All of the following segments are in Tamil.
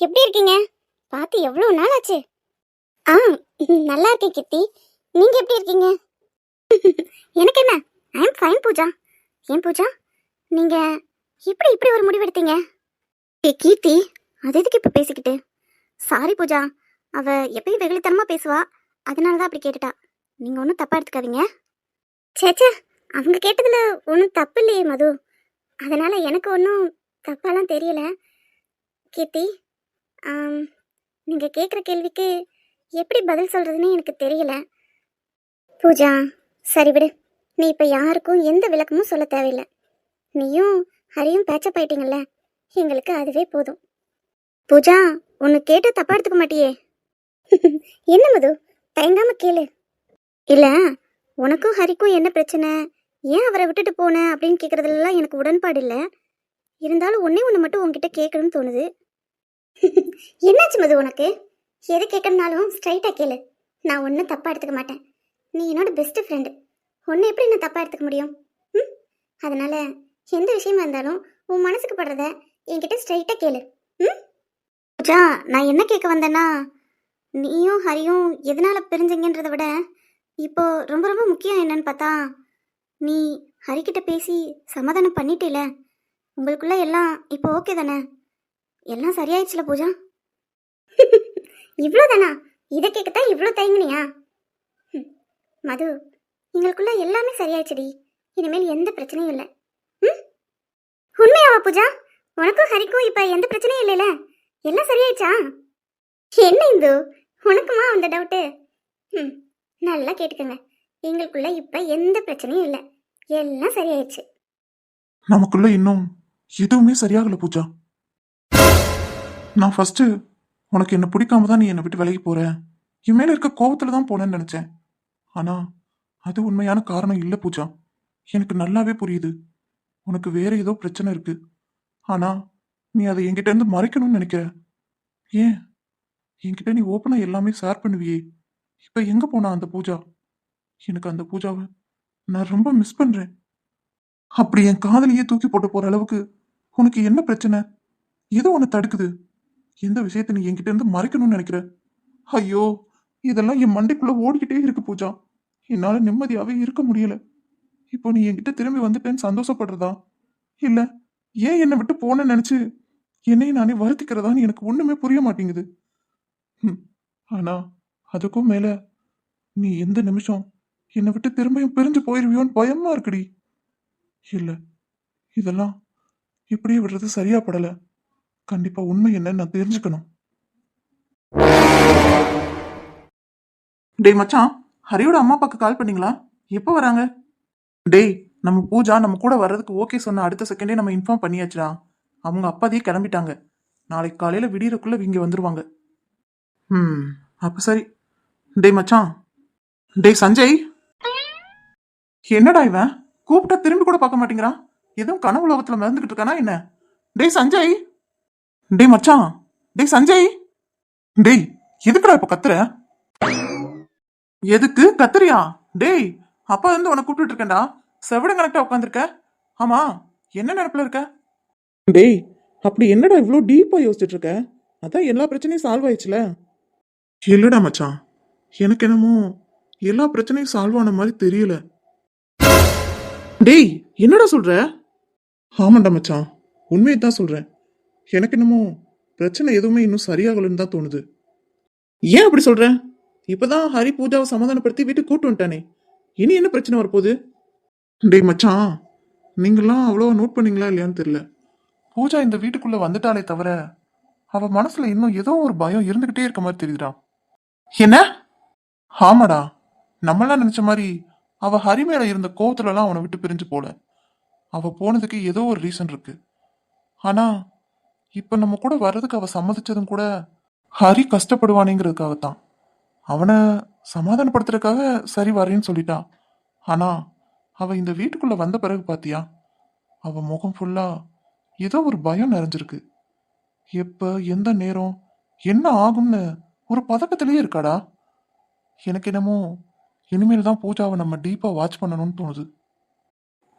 எப்படி இருக்கீங்க? பார்த்து எவ்வளோ நாள் ஆச்சு ஆ நல்லா இருக்கேன் கித்தி நீங்கள் எப்படி இருக்கீங்க? எனக்கு என்ன? I am fine Pooja. ஏன் பூஜா? நீங்கள் எப்படி இப்படி ஒரு முடிவு எடுத்தீங்க? ஏ கீர்த்தி அது எதுக்கு இப்போ பேசிக்கிட்டு? சாரி பூஜா. அவ எப்பயும் வெகுளித்தனமாக பேசுவா. அதனால தான் அப்படி கேட்டுட்டா. நீங்கள் ஒன்றும் தப்பாக எடுத்துக்காதீங்க. சேச்சா அவங்க கேட்டதில் ஒன்றும் தப்பு இல்லையே மது. அதனால் எனக்கு ஒன்றும் தப்பாலாம் தெரியல. கீர்த்தி நீங்கள் கேட்குற கேள்விக்கு எப்படி பதில் சொல்கிறதுன்னு எனக்கு தெரியல. பூஜா சரி விடு. நீ இப்போ யாருக்கும் எந்த விளக்கமும் சொல்ல தேவையில்லை. நீயும் ஹரியும் பேச்சப் ஆயிட்டீங்கல்ல எங்களுக்கு அதுவே போதும். பூஜா உன்னை கேட்டு தப்பா எடுத்துக்க மாட்டியே. என்ன மது? தயங்காம கேளு. இல்லை உனக்கும் ஹரிக்கும் என்ன பிரச்சனை? ஏன் அவரை விட்டுட்டு போன அப்படின்னு கேட்குறதுலலாம் எனக்கு உடன்பாடு இல்லை. இருந்தாலும் ஒன்னே ஒன்று மட்டும் உங்ககிட்ட கேட்கணும்னு தோணுது. என்னாச்சு மது உனக்கு? எது கேட்கணும்னாலும் ஸ்ட்ரைட்டாக கேளு. நான் ஒன்றும் தப்பாக எடுத்துக்க மாட்டேன். நீ என்னோட பெஸ்ட் ஃப்ரெண்டு ஒன்று எப்படி நான் தப்பாக எடுத்துக்க முடியும்? ம்? அதனால் எந்த விஷயமா இருந்தாலும் உன் மனசுக்கு படுறத என்கிட்ட ஸ்ட்ரைட்டாக கேளு. ம்? பூஜா நான் என்ன கேட்க வந்தேன்னா நீயும் ஹரியும் எதனால் பிரிஞ்சிங்கன்றதை விட இப்போ ரொம்ப ரொம்ப முக்கியம் என்னன்னு பார்த்தா நீ ஹரிக்கிட்ட பேசி சமாதானம் பண்ணிட்டேல. உங்களுக்குள்ள எல்லாம் இப்போ ஓகே தானே? எல்லாம் சரியாயிடுச்சுல பூஜா? இவ்வளோதானா இதை கேட்கத்தான் இவ்வளோ தயங்குனியா? மது எங்களுக்குள்ள எல்லாமே சரியாயிடுச்சுடி. இனிமேல் எந்த பிரச்சனையும் இல்லை. ம் உண்மையாவா பூஜா? உனக்கும் ஹரிக்கும் இப்போ எந்த பிரச்சனையும் இல்லைல்ல எல்லாம் சரியாயிடுச்சா? என்ன இந்து? உனக்குமா அந்த டவுட்டு ம் நல்லா கேட்டுக்கோங்க. எங்களுக்குள்ள இப்போ எந்த பிரச்சனையும் இல்லை. எல்லாம் சரியாயிடுச்சு. நமக்குள்ள இன்னும் எதுவுமே சரியாகல பூஜா. நான் ஃபஸ்ட்டு உனக்கு என்ன பிடிக்காம தான் நீ என்னை விட்டு விலகி போற? என் மேல இருக்க கோவத்துல தான் போனேன்னு நினைச்சேன். ஆனா அது உண்மையான காரணம் இல்லை பூஜா. எனக்கு நல்லாவே புரியுது. உனக்கு வேற ஏதோ பிரச்சனை இருக்கு. ஆனா நீ அதை என்கிட்ட இருந்து மறைக்கணும்னு நினைக்கிற. ஏன்? என்கிட்ட நீ ஓப்பனா எல்லாமே ஷேர் பண்ணுவியே. இப்ப எங்க போனா அந்த பூஜா? எனக்கு அந்த பூஜாவை நான் ரொம்ப மிஸ் பண்றேன். அப்படி என் காதலியே தூக்கி போட்டு போற அளவுக்கு உனக்கு என்ன பிரச்சனை? எது உன்னை தடுக்குது. எந்த விஷயத்த நீ என்கிட்ட இருந்து மறைக்கணும்னு நினைக்கிற? ஐயோ இதெல்லாம் என் மண்டைக்குள்ள ஓடிக்கிட்டே இருக்கு பூஜா. என்னால நிம்மதியாவே இருக்க முடியல. இப்போ நீ என்கிட்ட திரும்பி வந்துட்டேன்னு சந்தோஷப்படுறதா? இல்ல ஏன் என்னை விட்டு போனேன்னு நினைச்சு என்னை நானே வருத்திக்கிறதான்னு எனக்கு ஒண்ணுமே புரிய மாட்டேங்குது. ம் ஆனா அதுக்கும் மேல நீ எந்த நிமிஷம் என்னை விட்டு திரும்பியும் பிரிஞ்சு போயிருவியோன்னு பயமா இருக்குடி. இல்ல இதெல்லாம் இப்படியே விடுறது சரியா படலை. கண்டிப்பா உண்மை என்னன்னு நான் தெரிஞ்சுக்கணும். டேய் மச்சான் ஹரியோட அம்மா அப்பாக்கு கால் பண்ணீங்களா? எப்போ வராங்க? டேய் நம்ம பூஜா நம்ம கூட வர்றதுக்கு ஓகே சொன்ன அடுத்த செகண்டே நம்ம இன்ஃபார்ம் பண்ணியாச்சுடா. அவங்க அப்பாதையே கிளம்பிட்டாங்க. நாளைக்கு காலையில விடியறக்குள்ள இங்க வந்துருவாங்க. ம் அப்ப சரி. டேய் மச்சான். டேய் சஞ்சய். என்னடா இவன்? கூப்பிட்டா திரும்பி கூட பார்க்க மாட்டேங்கிறான். எதுவும் கனவு உலகத்துல மறந்துகிட்டு இருக்கானா என்ன? டேய் சஞ்சய். டேய் மச்சான். டேய் சஞ்சய். டேய் எதுக்குடா இப்ப கத்துற? எதுக்கு? கத்துறியா? டேய் அப்பா வந்து உனக்கு கூப்பிட்டு இருக்கேன்டா. செவிட கணக்கா உட்காந்துருக்க. ஆமா என்ன நினப்புல இருக்க? டேய் அப்படி என்னடா இவ்வளோ டீப்பா யோசிச்சுட்டு இருக்க அதான் எல்லா பிரச்சனையும் சால்வ் ஆயிடுச்சுல. இல்லடா மச்சான். எனக்கு என்னமோ எல்லா பிரச்சனையும் சால்வ் ஆன மாதிரி தெரியல. டேய் என்னடா சொல்ற? ஆமாண்டா மச்சான். உண்மையை தான் சொல்றேன். எனக்கு என்னமோ பிரச்சனை எதுவுமே இன்னும் சரியாகலன்னு தான் தோணுது. ஏன் அப்படி சொல்ற? இப்பதான் ஹரி பூஜாவை சமாதானப்படுத்தி வீட்டுக்கு கூட்டு வந்துட்டானே. இனி என்ன பிரச்சனை வரப்போகுது? டேய் மச்சான் நீங்களாம் அவ்வளோ நோட் பண்ணீங்களா இல்லையான்னு தெரியல. பூஜா இந்த வீட்டுக்குள்ள வந்துட்டாலே தவிர அவ மனசுல இன்னும் ஏதோ ஒரு பயம் இருந்துகிட்டே இருக்க மாதிரி தெரியுதுடா. என்ன? ஆமாடா நம்மளாம் நினைச்ச மாதிரி அவ ஹரி மேல இருந்த கோவத்துலலாம் அவனை விட்டு பிரிஞ்சு போல. அவ போனதுக்கு ஏதோ ஒரு ரீசன் இருக்கு. ஆனா இப்ப நம்ம கூட வர்றதுக்கு அவ சம்மதிச்சதும் கூட ஹரி கஷ்டப்படுவானேங்கிறதுக்காகத்தான். அவனை சமாதானப்படுத்துறதுக்காக சரி வரேன்னு சொல்லிட்டா. ஆனா அவ இந்த வீட்டுக்குள்ள வந்த பிறகு பாத்தியா? அவ முகம் ஃபுல்லா ஏதோ ஒரு பயம் நிறைஞ்சிருக்கு. எப்ப எந்த நேரம் என்ன ஆகும்னு ஒரு பதக்கத்திலேயே இருக்காடா? எனக்கு என்னமோ இனிமேல் தான் பூஜாவை நம்ம டீப்பா வாட்ச் பண்ணணும்னு தோணுது.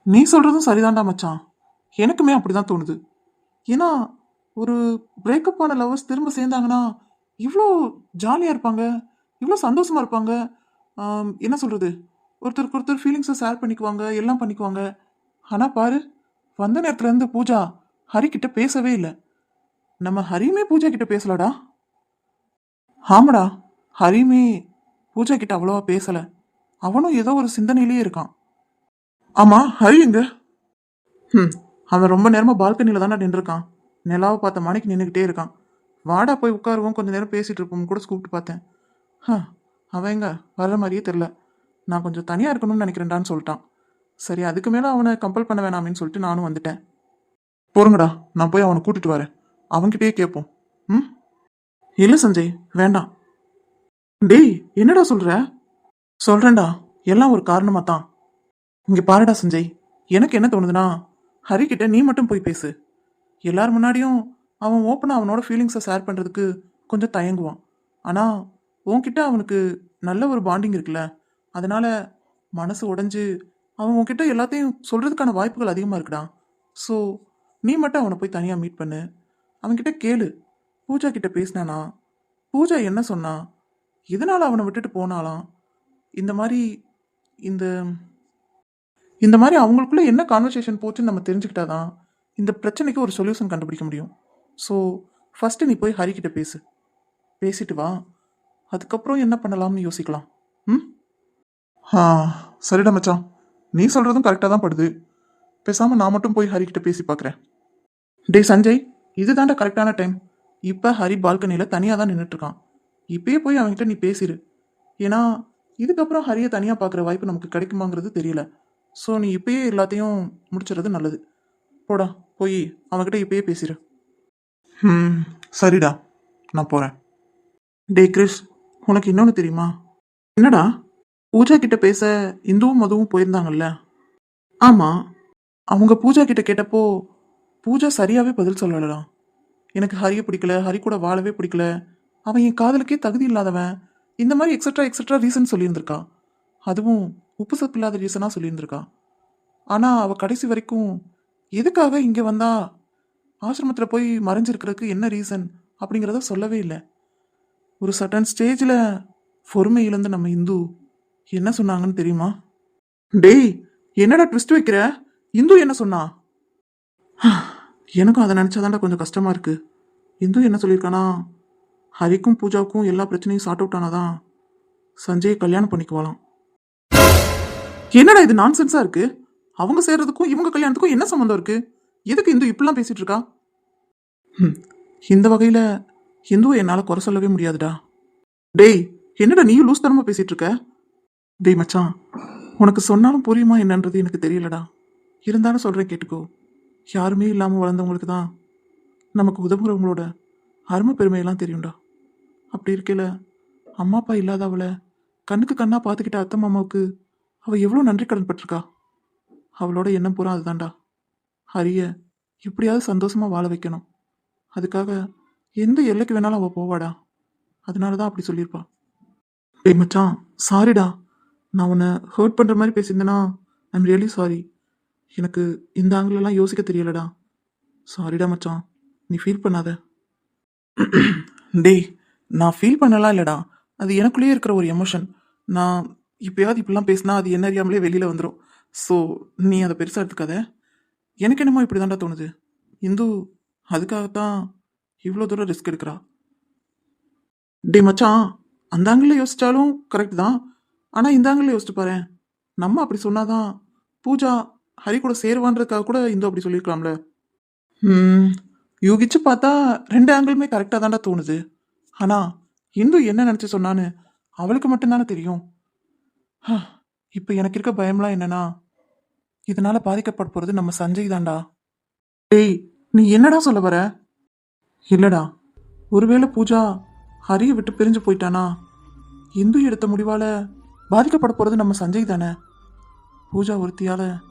நீ சொல்றதும் சரிதான்டா மச்சான். எனக்குமே அப்படிதான் தோணுது. ஏன்னா ஒரு பிரேக்கப் ஆன லவர்ஸ் திரும்ப சேர்ந்தாங்கன்னா இவ்வளோ ஜாலியாக இருப்பாங்க இவ்வளோ சந்தோஷமாக இருப்பாங்க. என்ன சொல்கிறது ஒருத்தருக்கு ஒருத்தர் ஃபீலிங்ஸை ஷேர் பண்ணிக்குவாங்க எல்லாம் பண்ணிக்குவாங்க. ஆனால் பாரு வந்த நேரத்துலேருந்து பூஜா ஹரி பேசவே இல்லை. நம்ம ஹரியுமே பூஜா கிட்ட பேசலடா. ஆமாடா ஹரியுமே பூஜா கிட்ட அவ்வளோவா பேசலை. அவனும் ஏதோ ஒரு சிந்தனையிலேயே இருக்கான். ஆமாம் ஹரி எங்க? ம் அவன் ரொம்ப நேரமாக பால்கனியில் தானே நின்றுருக்கான். நிலாவை பார்த்த மணிக்கு நின்றுக்கிட்டே இருக்கான். வாடா போய் உட்காருவோம். கொஞ்ச நேரம் பேசிகிட்டு இருப்போம். கூட கூப்பிட்டு பார்த்தேன். ஹ அவன் எங்க? வர்ற மாதிரியே தெரில நான் கொஞ்சம் தனியாக இருக்கணும்னு நினைக்கிறேன்டான்னு சொல்லிட்டான். சரி அதுக்கு மேலே அவனை கம்பல் பண்ண வேணாமேன்னு சொல்லிட்டு நானும் வந்துட்டேன். போருங்கடா நான் போய் அவனை கூட்டிட்டு வரேன். அவன்கிட்டயே கேட்போம். ம்? இல்லை சஞ்சய் வேண்டாம். டேய் என்னடா சொல்கிற சொல்கிறேன்டா எல்லாம் ஒரு காரணமாக தான் இங்கே பாருடா சஞ்சய். எனக்கு என்ன தோணுதுன்னா ஹரி நீ மட்டும் போய் பேசு. எல்லார் முன்னாடியும் அவன் ஓப்பனாக அவனோட ஃபீலிங்ஸை ஷேர் பண்ணுறதுக்கு கொஞ்சம் தயங்குவான். ஆனால் உன்கிட்ட அவனுக்கு நல்ல ஒரு பாண்டிங் இருக்குல்ல அதனால மனசு உடஞ்சி அவன் உன்கிட்ட எல்லாத்தையும் சொல்கிறதுக்கான வாய்ப்புகள் அதிகமாக இருக்குடா. ஸோ நீ மட்டும் அவனை போய் தனியாக மீட் பண்ணு. அவன்கிட்ட கேளு. பூஜா கிட்ட பேசினானா? பூஜா என்ன சொன்னா? எதனால் அவனை விட்டுட்டு போனாலாம்? இந்த மாதிரி இந்த இந்த மாதிரி அவங்களுக்குள்ளே என்ன கான்வர்சேஷன் போச்சுன்னு நம்ம தெரிஞ்சுக்கிட்டாதான் இந்த பிரச்சனைக்கு ஒரு சொல்யூஷன் கண்டுபிடிக்க முடியும். ஸோ ஃபஸ்ட்டு நீ போய் ஹரிக்கிட்ட பேசு. பேசிட்டு வா. அதுக்கப்புறம் என்ன பண்ணலாம்னு யோசிக்கலாம். ம்? ஆ சரிடா மச்சான். நீ சொல்கிறதும் கரெக்டாக தான் படுது. பேசாமல் நான் மட்டும் போய் ஹரிக்கிட்ட பேசி பார்க்குறேன் டேய் சஞ்சய் இதுதான்டா கரெக்டான டைம் இப்போ ஹரி பால்கனியில் தனியாக தான் நின்றுட்டுருக்கான் இப்பயே போய் அவன்கிட்ட நீ பேசிடு ஏன்னா இதுக்கப்புறம் ஹரியை தனியாக பார்க்குற வாய்ப்பு நமக்கு கிடைக்குமாங்கிறது தெரியல. ஸோ நீ இப்பயே எல்லாத்தையும் முடிச்சிடுறது நல்லது. போடா போய் அவன்கிட்ட இப்பயே பேசிடு ம் சரிடா நான் போகிறேன் டே கிறிஸ் உனக்கு இன்னொன்று தெரியுமா? என்னடா? பூஜா கிட்ட பேச இந்துவும் மதுவும் போயிருந்தாங்கல்ல? ஆமாம் அவங்க பூஜா கிட்ட கேட்டப்போ பூஜா சரியாகவே பதில் சொல்லலடா. எனக்கு ஹரியை பிடிக்கல ஹரி கூட வாழவே பிடிக்கல. அவன் என் காதலுக்கே தகுதி இல்லாதவன். இந்த மாதிரி எக்ஸட்ரா எக்ஸட்ரா ரீசன் சொல்லியிருந்திருக்கா. அதுவும் உப்பு சப்பு இல்லாத ரீசனாக சொல்லியிருந்திருக்கா. ஆனால் அவள் கடைசி வரைக்கும் எதுக்காக இங்கே வந்தா? ஆசிரமத்தில் போய் மறைஞ்சிருக்கிறதுக்கு என்ன ரீசன் அப்படிங்கிறத சொல்லவே இல்லை. ஒரு சட்டன் ஸ்டேஜில் பொறுமை இழந்த நம்ம இந்து என்ன சொன்னாங்கன்னு தெரியுமா? டேய் என்னடா ட்விஸ்ட் வைக்கிற? இந்து என்ன சொன்னா? எனக்கும் அதை நினச்சாதான்டா கொஞ்சம் கஷ்டமாக இருக்குது இந்து என்ன சொல்லியிருக்கானா? ஹரிக்கும் பூஜாவுக்கும் எல்லா பிரச்சனையும் சார்ட் அவுட் ஆனாதான் சஞ்சயை கல்யாணம் பண்ணிக்குவாளாம். என்னடா இது நான்சென்ஸாக இருக்குது அவங்க சேர்றதுக்கும் இவங்க கல்யாணத்துக்கும் என்ன சம்மந்தம் இருக்கு? எதுக்கு இந்து இப்படிலாம் பேசிட்டு இருக்கா? ம் இந்த வகையில இந்துவை என்னால குறை சொல்லவே முடியாதுடா. டேய் என்னடா நீயும் லூஸ் தரமா பேசிட்டு இருக்க? டேய் மச்சான் உனக்கு சொன்னாலும் புரியுமா என்னன்றது எனக்கு தெரியலடா. இருந்தாலும் சொல்றேன் கேட்டுக்கோ. யாருமே இல்லாமல் வளர்ந்தவங்களுக்கு தான் நமக்கு உதவுறவங்களோட அருமை பெருமையெல்லாம் தெரியும்டா. அப்படி இருக்கையில அம்மா அப்பா இல்லாத அவளை கண்ணுக்கு கண்ணா பார்த்துக்கிட்ட அத்தை மாமாவுக்கு அவ எவ்வளோ நன்றி கடன் பட்டிருக்கா? அவளோட எண்ணம் பூரா அதுதான்டா. ஹரிய எப்படியாவது சந்தோஷமாக வாழ வைக்கணும். அதுக்காக எந்த எல்லைக்கு வேணாலும் அவள் போவாடா. அதனால தான் அப்படி சொல்லியிருப்பா. டேய் மச்சான் சாரிடா நான் உன்னை ஹர்ட் பண்ணுற மாதிரி பேசியிருந்தேன்னா ஐம் ரியலி சாரி எனக்கு இந்த ஆங்கிலெல்லாம் யோசிக்க தெரியலடா. சாரிடா மச்சான். நீ ஃபீல் பண்ணாத. டேய் நான் ஃபீல் பண்ணலாம் இல்லைடா. அது எனக்குள்ளேயே இருக்கிற ஒரு எமோஷன் நான் இப்பயாவது இப்படிலாம் பேசினா அது என்ன அறியாமலே வெளியில் வந்துடும் ஸோ நீ அதை பெருசாக எடுத்துக்காத. எனக்கு என்னமோ இப்படி தாண்டா தோணுது. இந்து அதுக்காகத்தான் இவ்வளோ தூரம் ரிஸ்க் எடுக்கிறா. டே மச்சான் அந்த ஆங்கிளில் யோசித்தாலும் கரெக்ட் தான். ஆனால் இந்த ஆங்கிளில் யோசிச்சு பாரு நம்ம அப்படி சொன்னாதான் பூஜா ஹரி கூட சேருவான்றதுக்காக கூட இந்து அப்படி சொல்லியிருக்கலாம்ல. ம் யூகிச்சு பார்த்தா ரெண்டு ஆங்கிளுமே கரெக்டாக தான்டா தோணுது. ஆனால் இந்து என்ன நினச்சி சொன்னான்னு அவளுக்கு மட்டும்தானே தெரியும். இப்போ எனக்கு இருக்க பயம்லாம் என்னன்னா இதனால பாதிக்கப்பட போகிறது நம்ம சஞ்சய் தான்டா. டேய் நீ என்னடா சொல்ல வர? இல்லடா. ஒருவேளை பூஜா ஹரியை விட்டு பிரிஞ்சு போயிட்டானா? இந்து எடுத்த முடிவால பாதிக்கப்பட போறது நம்ம சஞ்சய் தானே? பூஜா ஒருத்தியால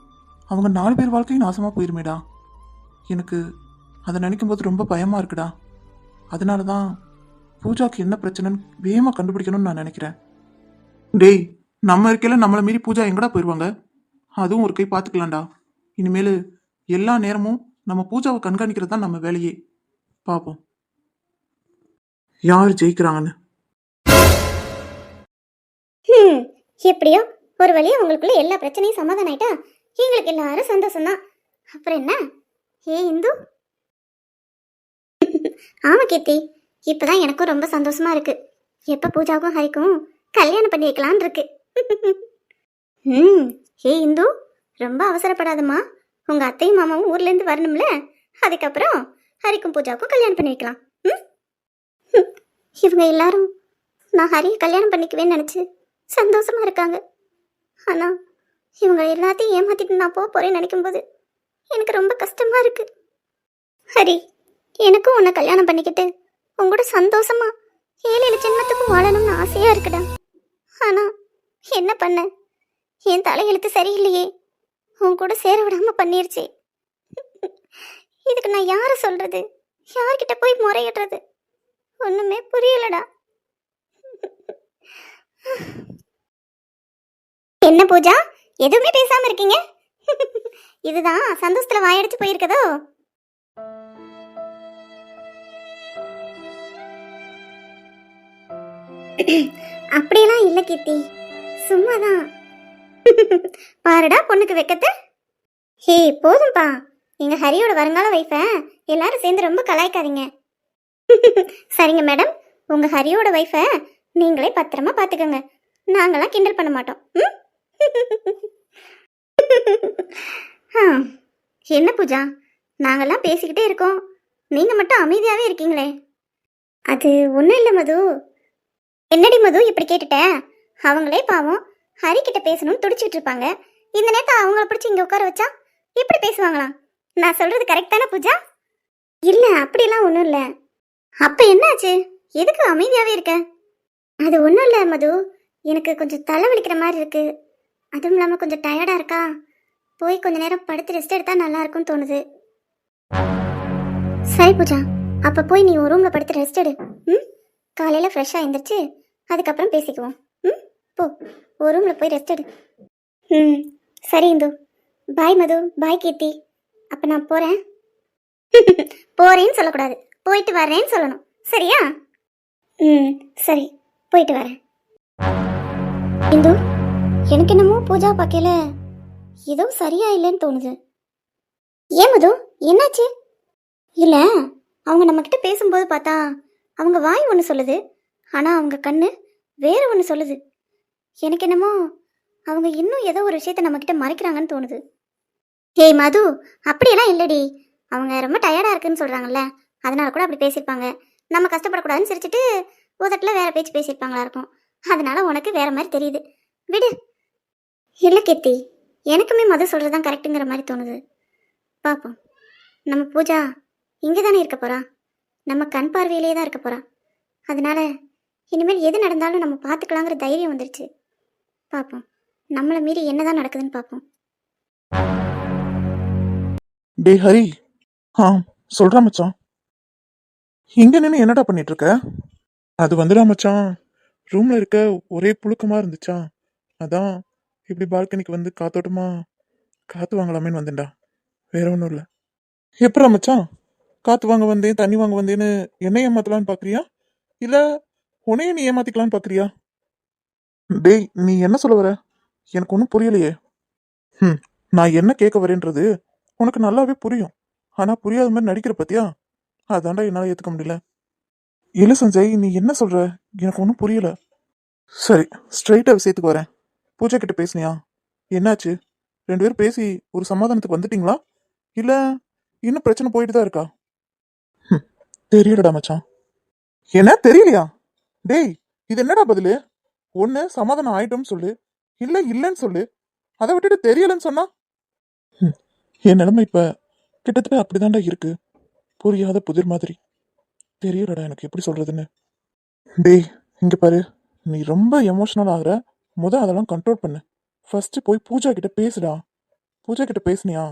அவங்க நாலு பேர் வாழ்க்கையும் நாசமா போயிருமேடா. எனக்கு அதை நினைக்கும் போது ரொம்ப பயமா இருக்குடா. அதனால தான் பூஜாக்கு என்ன பிரச்சனைன்னு வேகமா கண்டுபிடிக்கணும்னு நான் நினைக்கிறேன். டேய் நம்ம இருக்கையில நம்மளை மீறி பூஜா எங்கடா போயிடுவாங்க அதுவும் ஒரு கை பார்த்துக்கலாம்டா. இனிமேல் எல்லா நேரமும் நம்ம பூஜாவை கண்காணிக்கிறது தான் நம்ம வேலையே. பார்ப்போம் யார் ஜெயிக்கிறாங்கன்னு? ஹம், எப்படியோ ஒரு வழியா உங்களுக்குள்ள எல்லா பிரச்சனையும் சமாதானம் ஆயிட்டா எங்களுக்கு எல்லாரும் சந்தோஷம்தான். அப்புறம் என்ன? ஏ இந்து? ஆமா கீர்த்தி. இப்பதான் எனக்கும் ரொம்ப சந்தோஷமா இருக்கு. எப்ப பூஜாவுக்கும் ஹரிக்கும் கல்யாணம் பண்ணி வைக்கலான் இருக்கு. ம் ஹே இந்து ரொம்ப அவசரப்படாதம்மா. உங்கள் அத்தையும் மாமாவும் ஊர்லேருந்து வரணும்ல? அதுக்கப்புறம் ஹரிக்கும் பூஜாவுக்கும் கல்யாணம் பண்ணி வைக்கலாம் ம்? ம், இவங்க எல்லாரும் நான் ஹரியை கல்யாணம் பண்ணிக்குவேன்னு நினச்சி சந்தோஷமாக இருக்காங்க. ஆனால் இவங்க எல்லாத்தையும் ஏமாற்றிட்டு நான் போக போகிறேன்னு நினைக்கும்போது எனக்கு ரொம்ப கஷ்டமாக இருக்குது ஹரி எனக்கும் உன்னை கல்யாணம் பண்ணிக்கிட்டு உங்களோட கூட சந்தோஷமா ஏழு ஜென்மத்துக்கும் வாழணும்னு ஆசையாக இருக்குடா. ஆனால் என்ன பண்ண? என் தலையெழுத்து சரியில்லையே. உன் கூட சேர விடாம பண்ணிருச்சே. இதுக்கு நான் யாரை சொல்றது? யார்கிட்ட போய் முறையிடுறது? ஒண்ணுமே புரியலடா. என்ன பூஜா? எதுவுமே பேசாம இருக்கீங்க? இதுதான் சந்தோஷத்துல வாயடிச்சு போயிருக்கதோ? அப்படியெல்லாம் இல்லை கீர்த்தி. சும்மாதான். பாருடா பொண்ணுக்கு வைக்கத்த. ஹே போதும்பா. எங்கள் ஹரியோட வருங்கால வைஃபை எல்லாரும் சேர்ந்து ரொம்ப கலாய்க்காதீங்க. சரிங்க மேடம் உங்கள் ஹரியோட வைஃபை நீங்களே பத்திரமா பார்த்துக்கோங்க நாங்களாம் கிண்டல் பண்ண மாட்டோம். ம்? ஆ, என்ன பூஜா? நாங்கள்லாம் பேசிக்கிட்டே இருக்கோம். நீங்கள் மட்டும் அமைதியாகவே இருக்கீங்களே. அது ஒன்றும் இல்லை மது. என்னடி மது இப்படி கேட்டுட்ட? அவங்களே பாவம். ஹரி கிட்ட பேசணும்னு துடிச்சிட்டு இருப்பாங்க. இந்த நேரத்தை அவங்கள பிடிச்சி இங்க உட்கார வச்சா இப்படி பேசுவாங்களாம்? நான் சொல்றது கரெக்ட் தானே பூஜா? இல்ல அப்படிலாம் ஒன்றும் இல்லை. அப்ப என்னாச்சு? எதுக்கு அமைதியாவே இருக்க? அது ஒன்றும் இல்லை மது. எனக்கு கொஞ்சம் தலைவலிக்கிற மாதிரி இருக்கு. அதுவும் இல்லாமல் கொஞ்சம் டயர்டாக இருக்கா? போய் கொஞ்ச நேரம் படுத்து ரெஸ்ட் எடுத்தா நல்லா இருக்கும்னு தோணுது. சரி பூஜா. அப்போ போய் நீ ஒரு ரூமில் படுத்து ரெஸ்ட் எடு. ம்? காலையில் ஃப்ரெஷ்ஷாக எழுந்திரிச்சு அதுக்கப்புறம் பேசிக்குவோம். ம்? போ. ஒரு ரூமில் போய் ரெஸ்ட் எடு. ம் சரி இந்து. பாய் மது பாய் கீர்த்தி. அப்போ நான் போகிறேன் போகிறேன்னு சொல்லக்கூடாது. போயிட்டு வரேன்னு சொல்லணும். சரியா? ம் சரி. போயிட்டு வரேன். இந்து எனக்கு என்னமோ பூஜா பார்க்கல ஏதோ சரியா இல்லைன்னு தோணுது. ஏன் மது? என்னாச்சு? இல்லை அவங்க நம்மக்கிட்ட பேசும்போது பார்த்தா அவங்க வாய் ஒன்று சொல்லுது. ஆனால் அவங்க கண்ணு வேற ஒன்று சொல்லுது. எனக்கு என்னமோ அவங்க இன்னும் ஏதோ ஒரு விஷயத்த நம்மக்கிட்ட மறைக்கிறாங்கன்னு தோணுது. ஏய் மது அப்படியெல்லாம் இல்லடி. அவங்க ரொம்ப டயர்டாக இருக்குன்னு சொல்கிறாங்கல்ல அதனால கூட அப்படி பேசியிருப்பாங்க. நம்ம கஷ்டப்படக்கூடாதுன்னு சிரிச்சிட்டு உதட்டில் வேற பேச்சு பேசியிருப்பாங்களா இருக்கும். அதனால உனக்கு வேற மாதிரி தெரியுது. விடு. இல்லை கீர்த்தி. எனக்குமே மது சொல்கிறது தான் கரெக்டுங்கிற மாதிரி தோணுது. பார்ப்போம் நம்ம பூஜா இங்கே தானே இருக்க போகிறா நம்ம கண் பார்வையிலே தான் இருக்க போகிறா அதனால இனிமேல் எது நடந்தாலும் நம்ம பார்த்துக்கலாங்கிற தைரியம் வந்துருச்சு. பார்ப்போம் நம்மளை மீறி என்னதான் நடக்குதுன்னு பார்ப்போம் டே ஹரி. ஆ சொல்றா மச்சான். இங்க நின்று என்னடா பண்ணிட்டு இருக்க அது வந்துடா மச்சான். ரூம்ல இருக்க ஒரே புழுக்கமா இருந்துச்சா? அதான் இப்படி பால்கனிக்கு வந்து காத்தோட்டமா காத்து வாங்கலாமேன்னு வந்தேன்டா. வேற ஒன்றும் இல்லை. எப்படா மச்சான்? காத்து வாங்க வந்தேன் தண்ணி வாங்க வந்தேன்னு என்ன ஏமாத்தலான்னு பாக்குறியா? இல்ல உன்னைய நீ ஏமாத்திக்கலான்னு பாக்குறியா? டேய் நீ என்ன சொல்ல வர? எனக்கு ஒன்றும் புரியலையே. ம் நான் என்ன கேட்க வரேன்றது உனக்கு நல்லாவே புரியும். ஆனால் புரியாத மாதிரி நடிக்கிற பத்தியா? அதான்டா என்னால் ஏற்றுக்க முடியல. இல்லை சஞ்சய் நீ என்ன சொல்ற? எனக்கு ஒன்றும் புரியல. சரி ஸ்ட்ரைட்டாக விஷயத்துக்கு வரேன். பூஜா கிட்ட பேசுனியா? என்னாச்சு? ரெண்டு பேரும் பேசி ஒரு சமாதானத்துக்கு வந்துட்டீங்களா? இல்லை இன்னும் பிரச்சனை போயிட்டு தான் இருக்கா? ம் தெரியலடா மச்சான். என்ன தெரியலையா? டேய் இது என்னடா பதிலு? ஒன்று சமாதானம் ஆயிட்டோம்னு சொல்லு. இல்லை இல்லைன்னு சொல்லு. அதை விட்டுட்டு தெரியலன்னு சொன்னா? என் நிலைமை இப்போ கிட்டத்தட்ட அப்படிதான்டா இருக்கு. புரியாத புதிர் மாதிரி. தெரியலடா எனக்கு எப்படி சொல்றதுன்னு. டேய் இங்கே பாரு. நீ ரொம்ப எமோஷனல் ஆகிற. முத அதெல்லாம் கண்ட்ரோல் பண்ணு. ஃபர்ஸ்ட் போய் பூஜா கிட்ட பேசுடா. பூஜா கிட்ட பேசுனியா?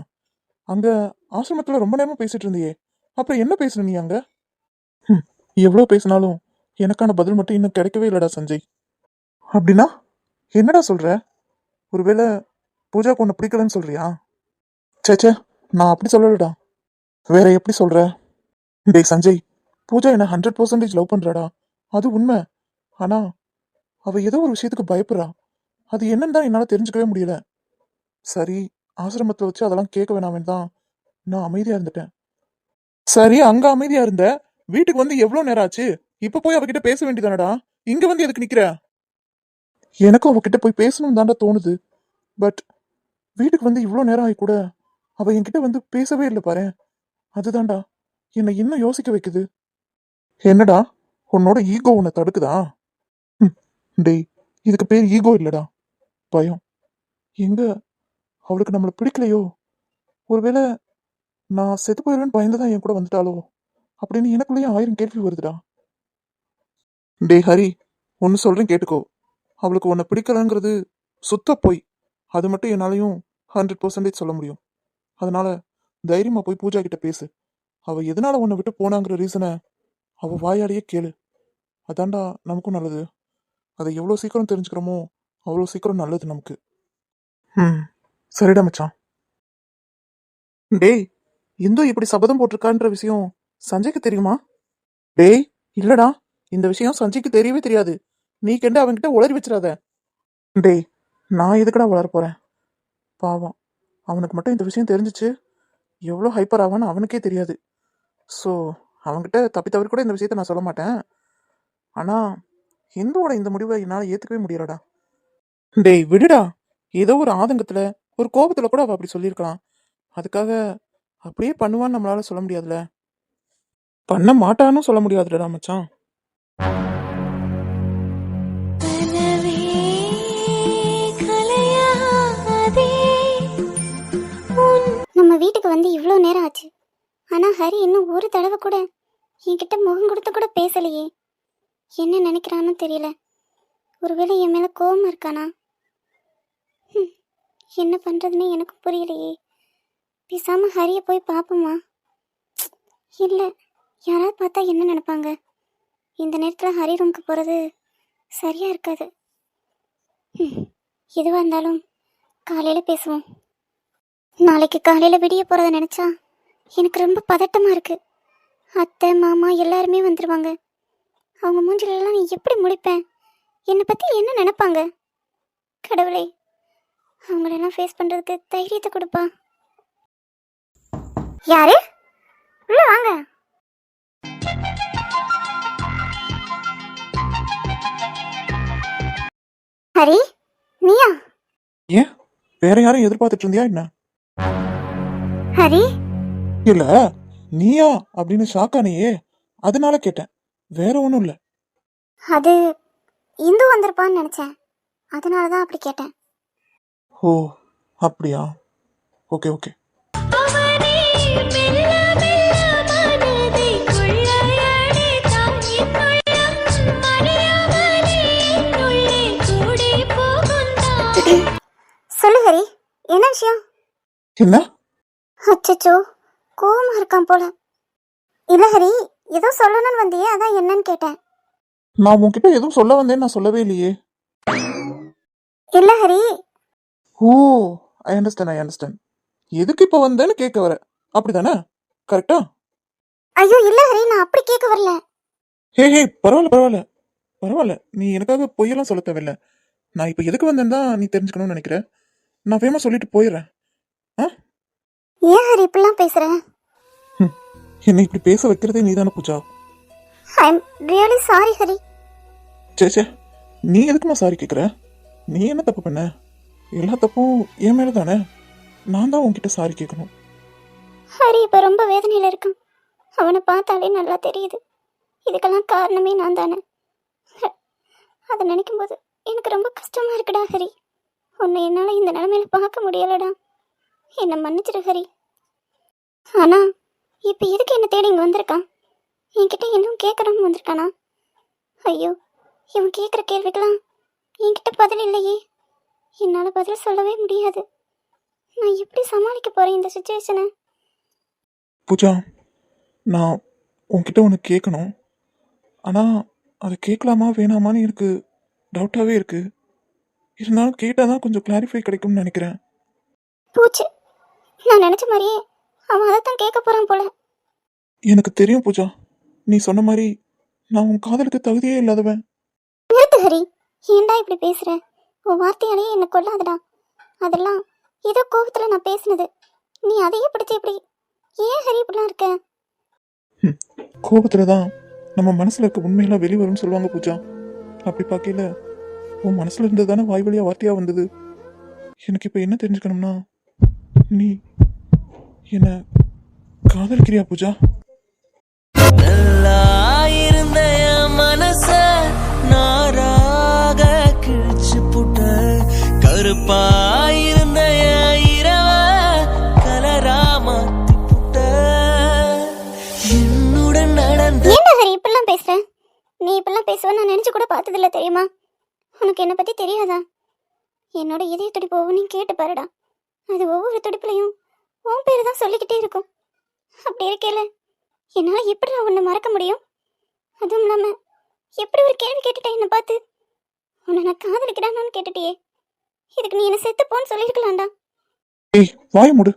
அங்கே ஆசிரமத்தில் ரொம்ப நேரமாக பேசிட்டு இருந்தியே. அப்புறம் என்ன பேசுன நீ அங்கே? எவ்வளோ பேசினாலும் எனக்கான பதில் மட்டும் இன்னும் கிடைக்கவே இல்லைடா சஞ்சய். அப்படின்னா என்னடா சொல்ற? ஒருவேளை பூஜாக்கு உன்னை பிடிக்கலன்னு சொல்றியா? சேச்சே நான் அப்படி சொல்லலடா. வேற எப்படி சொல்ற? டேய் சஞ்சய் பூஜா என்ன ஹண்ட்ரட் பர்சன்டேஜ் லவ் பண்ணுறாடா அது உண்மை. ஆனா அவ ஏதோ ஒரு விஷயத்துக்கு பயப்படுறா. அது என்னன்னு தான் என்னால தெரிஞ்சுக்கவே முடியல. சரி ஆசிரமத்தில் வச்சு அதெல்லாம் கேட்க வேணாமேன்னு தான் நான் அமைதியா இருந்துட்டேன். சரி அங்க அமைதியா இருந்த. வீட்டுக்கு வந்து எவ்வளவு நேரம் ஆச்சு? இப்ப போய் அவகிட்ட பேச வேண்டியதானடா இங்க வந்து எதுக்கு நிற்கிற எனக்கும் அவகிட்ட போய் பேசணும் தாண்டா தோணுது. பட் வீட்டுக்கு வந்து இவ்வளோ நேரம் ஆகி கூட அவ என்கிட்ட வந்து பேசவே இல்லை பாரு அதுதான்டா. என்னை இன்னும் யோசிக்க வைக்குது. என்னடா? உன்னோட ஈகோ உன்னை தடுக்குதா? ம், டேய் இதுக்கு பேர் ஈகோ இல்லைடா. பயம். எங்க? அவளுக்கு நம்மளை பிடிக்கலையோ? ஒருவேளை நான் செத்து போயிடுவேன்னு பயந்து தான் என் கூட வந்துட்டாளோ? அப்படின்னு எனக்குள்ளேயே ஆயிரம் கேள்வி வருதுடா. டேய் ஹரி ஒன்று சொல்கிறேன் கேட்டுக்கோ. அவளுக்கு உன்னை பிடிக்கலங்கிறது சுத்த போய். அது மட்டும் என்னாலையும் ஹண்ட்ரட் பர்சன்டேஜ் சொல்ல முடியும். அதனால தைரியமா போய் பூஜா கிட்ட பேசு. அவ எதனால உன்னை விட்டு போனாங்கிற ரீசனை அவ வாயாலேயே கேளு. அதாண்டா நமக்கும் நல்லது. அதை எவ்வளோ சீக்கிரம் தெரிஞ்சுக்கிறோமோ அவ்வளோ சீக்கிரம் நல்லது நமக்கு. ம் சரிடா மச்சான். டேய் இந்து இப்படி சபதம் போட்டிருக்கான்ற விஷயம் சஞ்சய்க்கு தெரியுமா? டேய் இல்லடா. இந்த விஷயம் சஞ்சய்க்கு தெரியவே தெரியாது. நீ கண்டு அவன்கிட்ட உளறி வச்சிடாத டேய் நான் எதுக்குடா வளர போறேன்? பாவம். அவனுக்கு மட்டும் இந்த விஷயம் தெரிஞ்சிச்சு. எவ்வளோ ஹைப்பர் ஆவான்னு அவனுக்கே தெரியாது. ஸோ அவன்கிட்ட தப்பி தவறி கூட இந்த விஷயத்த நான் சொல்ல மாட்டேன். ஆனால் ஹிந்துவோட இந்த முடிவை என்னால் ஏற்றுக்கவே முடியலடா. டேய் விடுடா. ஏதோ ஒரு ஆதங்கத்தில் ஒரு கோபத்தில் கூட அவள் அப்படி சொல்லியிருக்கலாம். அதுக்காக அப்படியே பண்ணுவான்னு நம்மளால சொல்ல முடியாதுல்ல பண்ண மாட்டான்னு சொல்ல முடியாதுடா மச்சான். வீட்டுக்கு வந்து இவ்வளோ நேரம் ஆச்சு. ஆனால் ஹரி இன்னும் ஒரு தடவை கூட என்கிட்ட முகம் கொடுத்து கூட பேசலையே. என்ன நினைக்கிறான்னு தெரியல. ஒருவேளை என் மேலே கோவம் இருக்கானா? என்ன பண்ணுறதுன்னு எனக்கு புரியலையே. பேசாமல் ஹரியை போய் பார்ப்போமா? இல்லை யாராவது பார்த்தா என்ன நினைப்பாங்க? இந்த நேரத்தில் ஹரி ரூமுக்கு போகிறது சரியாக இருக்காது. ம், எதுவாக இருந்தாலும் காலையில் பேசுவோம். நாளைக்கு காலையில் விடிய போகிறத நினச்சா எனக்கு ரொம்ப பதட்டமாக இருக்குது அத்தை மாமா எல்லாருமே வந்துடுவாங்க அவங்க மூஞ்சிலெல்லாம் நீ எப்படி முடிப்பேன் என்னை பற்றி என்ன நினைப்பாங்க? கடவுளே அவங்களெல்லாம் ஃபேஸ் பண்ணுறதுக்கு தைரியத்தை கொடுப்பா. யாரு? உள்ள வாங்க. ஹரி நீயா? ஏன்? வேற யாரும் எதிர்பார்த்துட்டு இருந்தியா என்ன? ஹரி? இல்ல நீயா அப்படின்னு ஷாக்கானியே அதனால கேட்டேன். வேற ஒன்றும் இல்லை. அது இந்து வந்திருப்பான்னு நினச்சேன். அதனால தான் அப்படி கேட்டேன். ஓ அப்படியா? Okay okay. சொல்லு ஹரி என்ன விஷயம்? என்ன? அச்சச்சோ கோவமா இருக்கான் போல. இல்ல ஹரி ஏதோ சொல்லணும்னு வந்தியே அதான் என்னன்னு கேட்டேன். நான் உன்கிட்ட எதுவும் சொல்ல வந்தேன்னு நான் சொல்லவே இல்லையே. இல்ல Hari. Oh I understand I understand எதுக்கு இப்போ வந்தேன்னு கேட்க வர. அப்படிதானே? கரெக்டா ஐயோ இல்ல ஹரி நான் அப்படி கேட்க வரல. ஹே ஹே பரவாயில்ல பரவாயில்ல. பரவாயில்ல நீ எனக்காக பொய்யெல்லாம் சொல்ல தேவையில்ல. நான் இப்போ எதுக்கு வந்தேன்னு தான் நீ தெரிஞ்சுக்கணும்னு நினைக்கிறேன் நான் வேகமா சொல்லிட்டு போயிடுறேன். ஆ? ஏன் ஹரி இப்படிலாம் பேசுற. என்னை இப்படி பேச வைக்கிறதே நீதானே Pooja. I am really sorry Hari சே சே நீ எதுக்குமா சாரி கேட்குற நீ என்ன தப்பு பண்ண? எல்லா தப்பும் என் மேலே தானே நான் தான் உன்கிட்ட சாரி கேட்கணும் ஹரி இப்போ ரொம்ப வேதனையில் இருக்கான் அவனை பார்த்தாலே நல்லா தெரியுது. இதுக்கெல்லாம் காரணமே நான் தானே. அதை நினைக்கும் போது எனக்கு ரொம்ப கஷ்டமா இருக்குடா ஹரி உன்னை என்னால் இந்த நிலமையில பார்க்க முடியலடா. என்னை மன்னிச்சிடு ஹரி ஆனா இப்போ எதுக்கு என்ன தேடி இங்கே வந்திருக்கான்? என்கிட்ட இன்னும் கேட்கறவங்க வந்திருக்கானா? ஐயோ இவன் கேட்குற கேள்விக்கெல்லாம் என்கிட்ட பதில் இல்லையே. என்னால் பதில் சொல்லவே முடியாது. நான் எப்படி சமாளிக்க போகிறேன் இந்த சுச்சுவேஷனை பூஜா நான் உன்கிட்ட ஒன்று கேட்கணும். ஆனால் அதை கேட்கலாமா வேணாமான்னு எனக்கு டவுட்டாகவே இருக்கு. இருந்தாலும் கேட்டால் தான் கொஞ்சம் கிளாரிஃபை கிடைக்கும்னு நினைக்கிறேன். பூச்சு நான் நினச்ச மாதிரியே அவன் அதைத்தான் கேட்க போகிறான் போல. எனக்கு தெரியும் பூஜா. நீ சொன்ன மாதிரி நான் உன் காதலுக்கு தகுதியே இல்லாதவன். நிறுத்து ஹரி. ஏன்டா இப்படி பேசுற? உன் வார்த்தையாலேயே என்னை கொல்லாதடா. அதெல்லாம் ஏதோ கோபத்தில் நான் பேசினது. நீ அதையே பிடிச்சி இப்படி. ஏன் ஹரி இப்படிலாம் இருக்க? கோபத்தில் தான் நம்ம மனசில் இருக்க உண்மையெல்லாம் வெளிவரும்னு சொல்லுவாங்க பூஜா. அப்படி பார்க்கல உன் மனசில் இருந்தது தானே வாய் வழியாக வார்த்தையாக வந்தது? எனக்கு இப்போ என்ன தெரிஞ்சுக்கணும்னா நீ என்ன காதலிக்கிறியா பூஜா? நல்லா இருந்த மனச நாராக கிழிச்சு புட்ட. கருப்பா இருந்த இரவ கலரா மாத்தி புட்ட. என்னுடன் நடந்த ஏன்டா ஹரி இப்படிலாம் பேசுற? நீ இப்படிலாம் பேசுவ நான் நினச்சி கூட பார்த்ததில்ல தெரியுமா? உனக்கு என்னை பற்றி தெரியாதா? என்னோட இதய துடிப்பு ஒவ்வொன்றையும் கேட்டு பாருடா. அது ஒவ்வொரு துடிப்புலையும் உன் பேர் தான் சொல்லிக்கிட்டே இருக்கும். அப்படி இருக்கேல என்னால் எப்படி உன்னை மறக்க முடியும்? அதுவும் இல்லாமல் எப்படி ஒரு கேள்வி கேட்டுட்டேன் என்னை பார்த்து? உன்னை நான் காதலிக்கிறானான்னு கேட்டுட்டியே. இதுக்கு நீ என்ன செத்து போன்னு சொல்லியிருக்கலாம்டா. ஏய் வாய மூடு.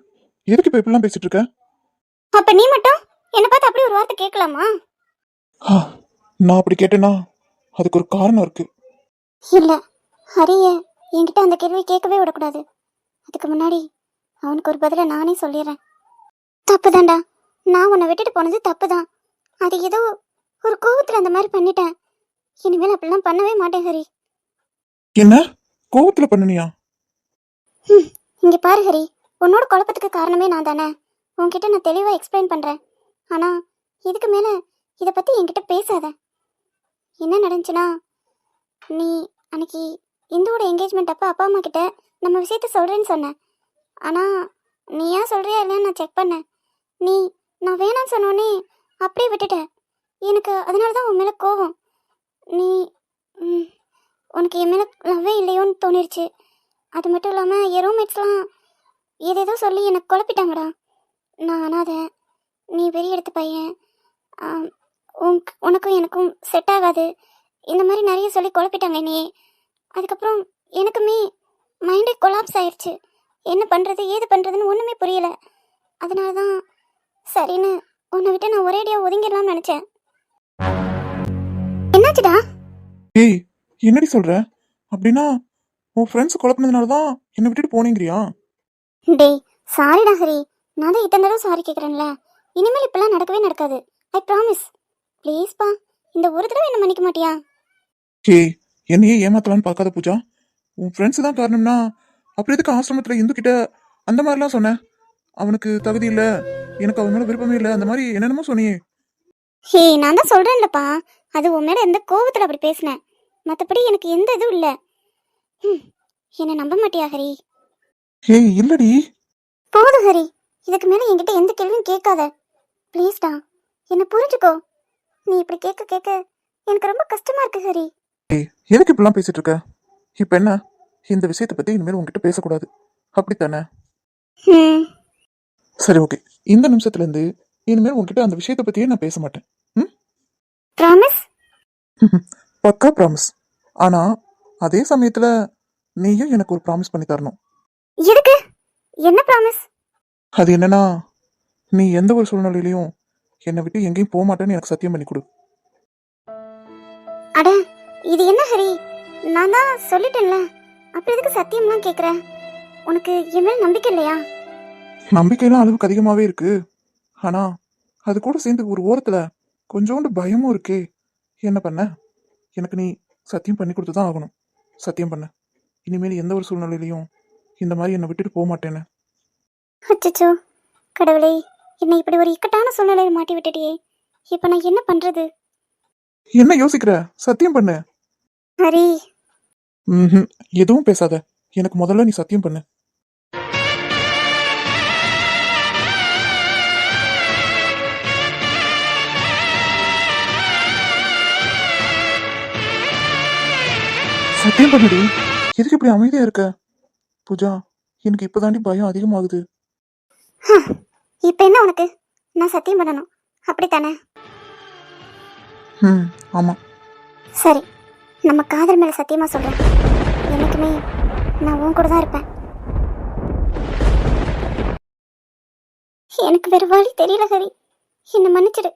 எதுக்கு இப்போ இப்படிலாம் பேசிட்டு இருக்க அப்போ நீ மட்டும் என்னை பார்த்து அப்படி ஒரு வார்த்தை கேட்கலாமா? ஆ, நான் அப்படி கேட்டேன்னா அதுக்கு ஒரு காரணம் இருக்கு. இல்லை ஹரிய என்கிட்ட அந்த கேள்வி கேட்கவே விடக்கூடாது. அதுக்கு முன்னாடி அவனுக்கு ஒரு பதிலை நானே சொல்லிடுறேன். தப்பு தான்டா நான் உன்னை விட்டுட்டு போனது தப்பு தான் அது ஏதோ ஒரு கோவத்தில் அந்த மாதிரி பண்ணிட்டேன். இனிமேல் அப்படிலாம் பண்ணவே மாட்டேன் ஹரி. என்ன? கோவத்தில் பண்ணனியா? ம் இங்கே பாரு ஹரி. உன்னோட குழப்பத்துக்கு காரணமே நான் தானே. உன்கிட்ட நான் தெளிவாக எக்ஸ்பிளைன் பண்ணுறேன் ஆனால் இதுக்கு மேலே இதை பற்றி என்கிட்ட பேசாத. என்ன நடந்துச்சுன்னா நீ அன்னைக்கு இந்துவோட என்கேஜ்மெண்ட் அப்போ அப்பா அம்மா கிட்ட நம்ம விஷயத்த சொல்கிறேன்னு சொன்னேன் ஆனால் நீ ஏன் சொல்கிறியா இல்லையான்னு நான் செக் பண்ணேன். நீ நான் வேணாம்னு சொன்னோன்னே அப்படியே விட்டுட்ட. எனக்கு அதனால தான் உன் மேலே கோவம் நீ உனக்கு என் மேலே லவ்வே இல்லையோன்னு தோணிருச்சு. அது மட்டும் இல்லாமல் என் ரூம்மேட்ஸ்லாம் ஏதேதோ சொல்லி எனக்கு குழப்பிட்டாங்கடா. நான் அனாத நீ பெரிய இடத்து பையன். உன் உனக்கும் எனக்கும் செட் ஆகாது. இந்த மாதிரி நிறைய சொல்லி குழப்பிட்டாங்க என்னையே. அதுக்கப்புறம் எனக்குமே மைண்டே கொலாப்ஸ் ஆயிடுச்சு என்ன பண்ணுறது ஏது பண்ணுறதுன்னு ஒன்றுமே புரியல. அதனால தான் சரின்னு உன்னை விட்டு நான் ஒரேடியாக ஒதுங்கிடலாம்னு நினச்சேன். என்னாச்சுடா? ஏய் என்னடி சொல்ற? அப்படின்னா உன் ஃப்ரெண்ட்ஸ் குழப்பினதுனால தான் என்னை விட்டுட்டு போனீங்கறியா? டேய் சாரிடா ஹரி. நான் தான் இத்தனை தடவை சாரி கேட்குறேன்ல இனிமேல் இப்பெல்லாம் நடக்கவே நடக்காது. ஐ ப்ராமிஸ் ப்ளீஸ்ப்பா இந்த ஒரு தடவை என்ன மன்னிக்க மாட்டியா? ஏய் என்னையே ஏமாத்தலான்னு பார்க்காத பூஜா. உன் ஃப்ரெண்ட்ஸ் தான் காரணம்னா அப்புறம் எதுக்கு ஆசிரமத்தில் இந்து கிட்ட அந்த மாதிரிலாம் சொன்னேன் அவனுக்கு தகுதி இல்லை. எனக்கு அவன் மேலே விருப்பமே இல்லை. அந்த மாதிரி என்னென்னமோ சொன்னியே. ஹே நான் தான் சொல்கிறேன்லப்பா அது உன் மேலே எந்த கோவத்தில் அப்படி பேசினேன் மற்றபடி எனக்கு எந்த இதுவும் இல்லை. ம் என்னை நம்ப மாட்டியா ஹரி? ஏய் இல்லடி. போதும் ஹரி. இதுக்கு மேலே என்கிட்ட எந்த கேள்வியும் கேட்காத. ப்ளீஸ்டா என்னை புரிஞ்சுக்கோ. நீ இப்படி கேட்க கேட்க எனக்கு ரொம்ப கஷ்டமா இருக்கு ஹரி. ஏய் எதுக்கு இப்படிலாம் பேசிட்டு இருக்க? இப்போ என்ன? இந்த விஷயத்தை பற்றி இனிமேல் உன்கிட்ட பேசக்கூடாது. அப்படித்தானே? சரி ஓகே இந்த நிமிஷத்துலேருந்து இனிமேல் உன்கிட்ட அந்த விஷயத்தை பற்றியே நான் பேச மாட்டேன். ம்? ப்ராமிஸ் பக்கா ப்ராமிஸ் ஆனால் அதே சமயத்தில் நீயும் எனக்கு ஒரு ப்ராமிஸ் பண்ணி தரணும். எதுக்கு? என்ன ப்ராமிஸ் அது என்னன்னா நீ எந்த ஒரு சூழ்நிலையிலையும் என்னை விட்டு எங்கேயும் போக மாட்டேன்னு எனக்கு சத்தியம் பண்ணி கொடு. அட இது என்ன ஹரி? நான் தான் சொல்லிட்டேன்ல. அப்புறம் எதுக்கு சத்தியம்லாம் கேட்குற உனக்கு என் மேல் நம்பிக்கை இல்லையா? நம்பிக்கையெல்லாம் அளவுக்கு அதிகமாகவே இருக்கு. ஆனால் அது கூட சேர்ந்து ஒரு ஓரத்தில் கொஞ்சோண்டு பயமும் இருக்கே. என்ன பண்ண? எனக்கு நீ சத்தியம் பண்ணி கொடுத்து தான் ஆகணும். சத்தியம் பண்ண. இனிமேல் எந்த ஒரு சூழ்நிலையிலையும் இந்த மாதிரி என்னை விட்டுட்டு போக மாட்டேன்னு. அச்சச்சோ. கடவுளே என்னை இப்படி ஒரு இக்கட்டான சூழ்நிலையில் மாட்டி விட்டுட்டியே. இப்போ நான் என்ன பண்ணுறது என்ன யோசிக்கிற? சத்தியம் பண்ணு. ஹரி ம் எதுவும் பேசாத. எனக்கு முதல்ல நீ சத்தியம் பண்ணு. சத்தியம் பண்ணுடி. எதுக்கு இப்படி அமைதியா இருக்க? பூஜா எனக்கு இப்பதாண்டி பயம் அதிகமாகுது. இப்ப என்ன உனக்கு? நான் சத்தியம் பண்ணணும். அப்படித்தானே? ம் ஆமா. சரி. நம்ம காதல் மேலே சத்தியமாக சொல்கிறேன் எனக்குமே நான் உன் கூட தான் இருப்பேன். எனக்கு வேறு வழி தெரியல ஹரி என்னை மன்னிச்சிடு.